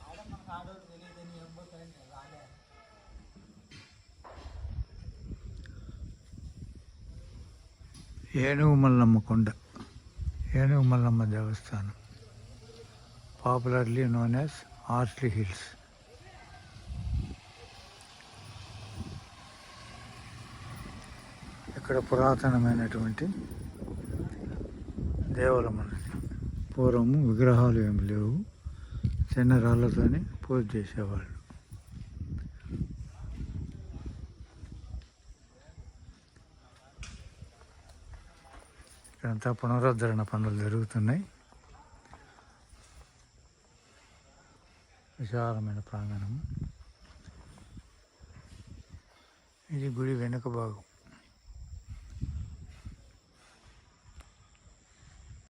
ఆడ మనకు ఆడోడు తెలియదని రాలే ఏనుగు మల్లమ్మ కొండ ఏనుగు మల్లమ్మ దేవస్థానం. Popularly known as Horsley hills ఇక్కడ పురాతనమైనటువంటి దేవాలయం ఉన్నది పూర్వము విగ్రహాలు ఏమి లేవు. చిన్న రాళ్ళతోనే పూజ చేసేవాళ్ళు. ఇక్కడంతా పునరుద్ధరణ పనులు జరుగుతున్నాయి. విశాలమైన ప్రాంగణం ఇది గుడి వెనుక భాగం.